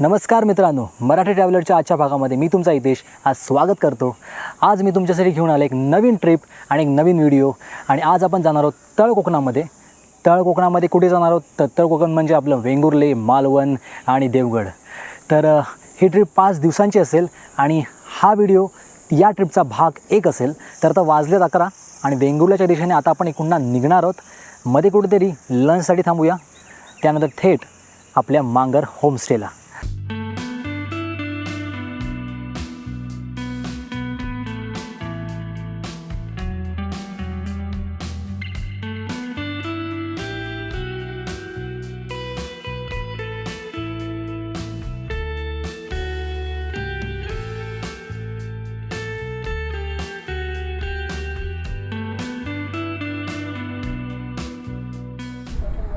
नमस्कार मित्रांनो मराठी ट्रॅव्हलरच्या आजच्या भागामध्ये मी तुमचा हितेश. आज स्वागत करतो. आज मी तुमच्यासाठी घेऊन आलो एक नवीन ट्रिप आणि एक नवीन व्हिडिओ आणि आज आपण जाणार आहोत तळ कोकणामध्ये. तळ कोकणामध्ये कुठे जाणार आहोत? तर तळ कोकण म्हणजे आपलं वेंगुर्ले मालवण आणि देवगड. तर ही ट्रिप पाच दिवसांची असेल आणि हा व्हिडिओ या ट्रिपचा भाग एक असेल. तर आता वाजलेत अकरा आणि वेंगुर्ल्याच्या दिशेने आता आपण पुन्हा निघणार आहोत. मध्ये कुठेतरी लंचसाठी थांबूया. त्यानंतर थेट आपल्या मांगर होमस्टेला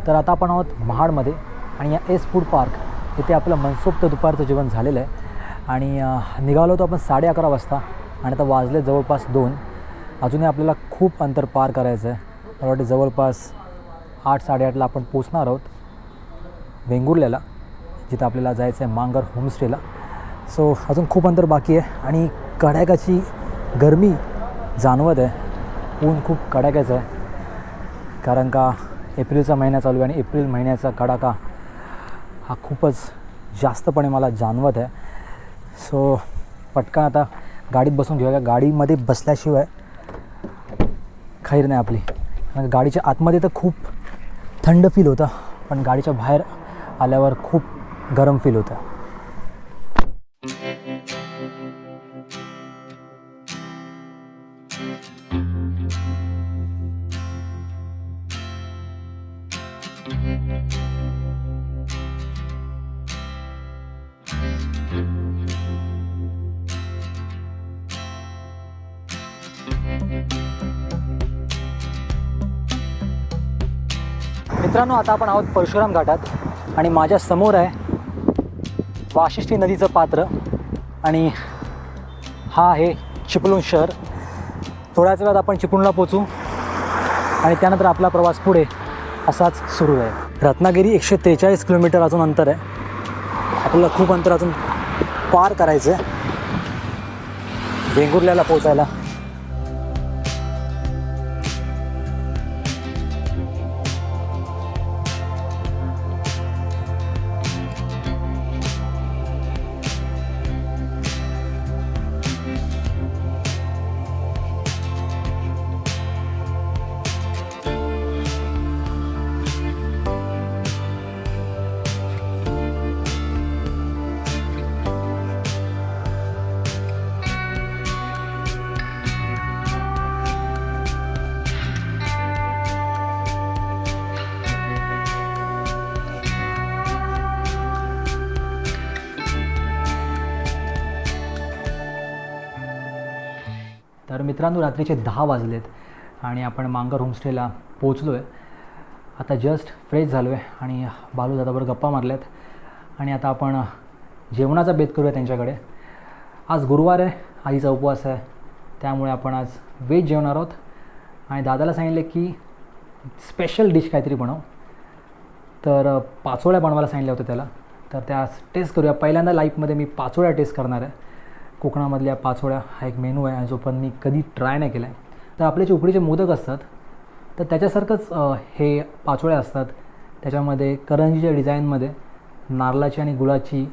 तर आता आपण आहोत महाडमध्ये आणि या एस फूड पार्क इथे आपलं मनसोक्त दुपारचं जेवण झालेलं आहे. आणि निघालो होतो आपण साडे अकरा वाजता आणि आता वाजले जवळपास दोन. अजूनही आपल्याला खूप अंतर पार करायचं आहे. मला वाटतं जवळपास आठ साडेआठला आपण पोचणार आहोत वेंगुर्ल्याला जिथं आपल्याला जायचं आहे मांगर होमस्टेला. सो अजून खूप अंतर बाकी आहे आणि कडाक्याची गरमी जाणवत आहे. ऊन खूप कडाक्याचं आहे. कारण का एप्रिलचा महिना चालू आहे आणि एप्रिल महिन्याचा कडाका हा खूपच जास्तपणे मला जाणवत आहे. सो पटकन आता गाडीत बसून घेऊया. गाडीमध्ये बसल्याशिवाय खैर नाही आपली. कारण गाडीच्या आतमध्ये तर खूप थंड फील होतं पण गाडीच्या बाहेर आल्यावर खूप गरम फील होतं. मित्रांनो आता आपण आहोत परशुराम घाटात आणि माझ्यासमोर आहे वाशिष्ठी नदीचं पात्र आणि हा आहे चिपळूण शहर. थोड्याच वेळात आपण चिपळूणला पोचू आणि त्यानंतर आपला प्रवास पुढे असाच सुरू आहे. रत्नागिरी एकशे त्रेचाळीस किलोमीटर अजून अंतर आहे. आपल्याला खूप अंतर अजून पार करायचं आहे वेंगुर्ल्याला पोचायला तर मित्रांनो रात्रीचे दहा वाजलेत आणि आपण मांगर होमस्टेला पोचलो आहे आता जस्ट फ्रेश झालो आहे आणि बालू दादावर गप्पा मारल्यात. आणि आता आपण जेवणाचा बेत करूया त्यांच्याकडे. आज गुरुवार आहे आईचा उपवास आहे त्यामुळे आपण आज व्हेज जेवणार आहोत. आणि दादाला सांगितले की स्पेशल डिश काहीतरी बनव. तर पाचोळ्या बनवायला सांगितल्या होत्या त्याला. तर त्या टेस्ट करूया. पहिल्यांदा लाईफमध्ये मी पाचोळ्या टेस्ट करणार आहे. कोकणामधल्या पाचोळ्या हा एक मेनू आहे जो पण मी कधी ट्राय नाही केला आहे तर आपले जे उकडीचे मोदक असतात तर त्याच्यासारखंच हे पाचोळ्या असतात. त्याच्यामध्ये करंजीच्या डिझाईनमध्ये नारळाची आणि गुळाची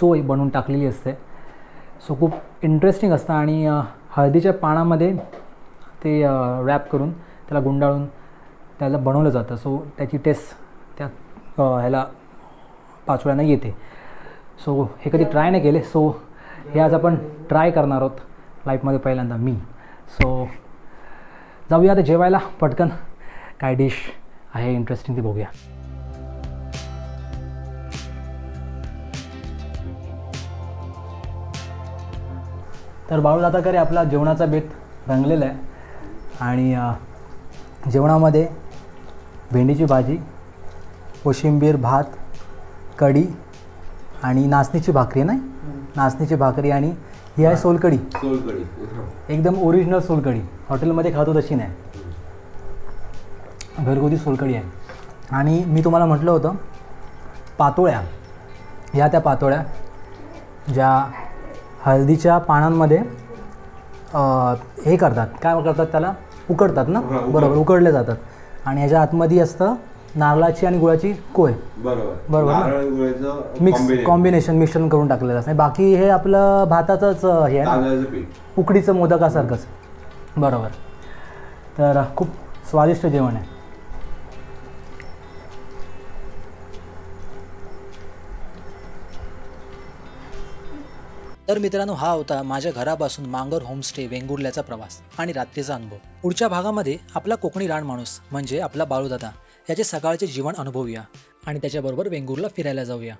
चोय बनवून टाकलेली असते. सो खूप इंटरेस्टिंग असतं आणि हळदीच्या पानामध्ये ते रॅप करून त्याला गुंडाळून त्याला बनवलं जातं. सो त्याची टेस्ट त्या ह्याला पाचोळ्यांना येते. सो हे कधी ट्राय नाही केले. सो हे आज आपण ट्राय करणार आहोत लाईफमध्ये पहिल्यांदा मी. सो जाऊया आता जेवायला. पटकन काय डिश आहे इंटरेस्टिंग ती बघूया. तर बाळूदादाकडे आपला जेवणाचा बेत रंगलेला आहे. आणि जेवणामध्ये भेंडीची भाजी कोशिंबीर भात कढी आणि नाचणीची भाकरी नाही नाचणीची भाकरी आणि ही आहे सोलकढी. सोलकढी. एकदम ओरिजिनल सोलकढी. हॉटेलमध्ये खातो तशी नाही. घरगुती सोलकढी आहे. आणि मी तुम्हाला म्हटलं होतं पातोळ्या. ह्या त्या पातोळ्या ज्या हळदीच्या पानांमध्ये हे करतात. काय करतात त्याला? उकडतात ना. बरोबर उकडले जातात. आणि ह्याच्या आतमध्ये असतं नारळाची आणि गुळाची कोय? बरोबर. बरोबर ना? नारळ गुळाचं मिक्स. कॉम्बिनेशन मिश्रण करून टाकलेलं असतं. बाकी हे आपलं भाताचंच हे आहे ना? उकडीचं मोदकासारखंच. बरोबर. तर खूप स्वादिष्ट जेवण आहे. तर मित्रांनो हा होता माझ्या घरापासून मांगर होमस्टे वेंगुर्ल्याचा प्रवास आणि रात्रीचा अनुभव. पुढच्या भागामध्ये आपला कोकणी रान माणूस म्हणजे आपला बाळूदादा. याचे सकाळचे जीवन अनुभवूया आणि त्याच्याबरोबर वेंगुर्ला फिरायला जाऊया.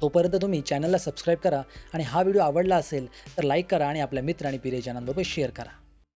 तोपर्यंत तुम्ही चॅनलला सबस्क्राईब करा आणि हा व्हिडिओ आवडला असेल तर लाईक करा आणि आपल्या मित्र आणि पिरेजनांबरोबर शेअर करा.